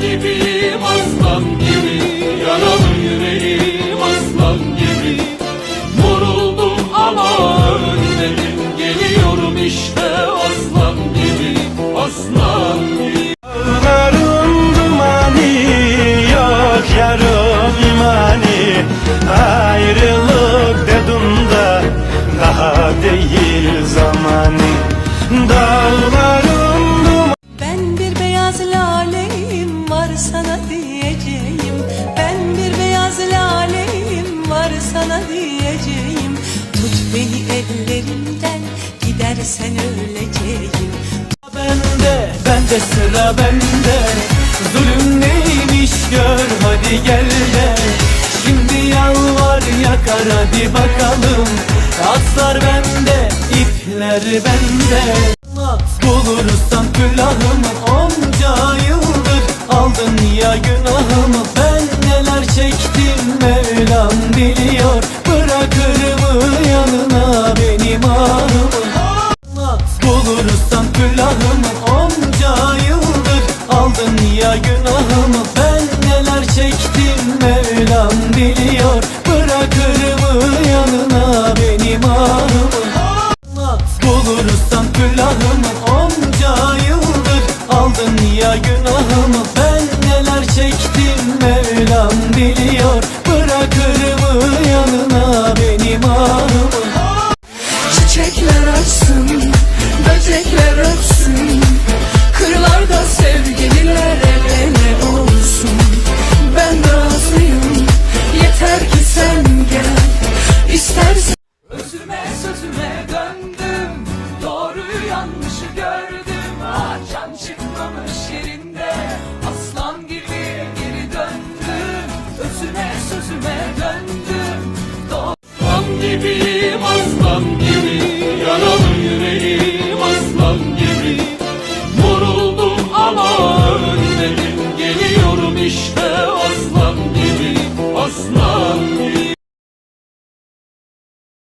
gibiyim aslan gibi. Yaralı yüreğim aslan gibi. Vuruldum ama ölmedim. Geliyorum işte aslan gibi. Aslan gibi. Dağların dumanı yok yarım imani. Ayrılık dedim da daha değil zamanı Dağların diyeceğim. Ben bir beyaz laleyim var sana diyeceğim. Tut beni ellerinden gidersen öleceğim. Bende Bende sıra bende. Zulüm neymiş gör hadi gel de. Şimdi yalvar yakar hadi bakalım. Aslar bende ipler bende. Bulursan külahımı onca yıldır Aldın ya günahımı? Ben neler çektim Mevlam biliyor. Bırakır mı yanına benim ahımı Bulursan külahımı. Onca yıldır Aldın ya günahımı. Ben neler çektim Mevlam biliyor. Bırakır mı yanına benim ahımı Bulursan külahımı. Onca yıldır Aldın ya günahımı. Ben çektim Mevlam biliyor. Bırakır mı yanına benim ahımı Çiçekler açsın, böcekler ötsün. Kırlarda sevgililer el ele olsun. Ben razıyım, yeter ki sen gel. İstersen Özüme sözüme döndüm. Doğruyu yanlışı gördüm. Ah can çıkmamış yerinde ölmedim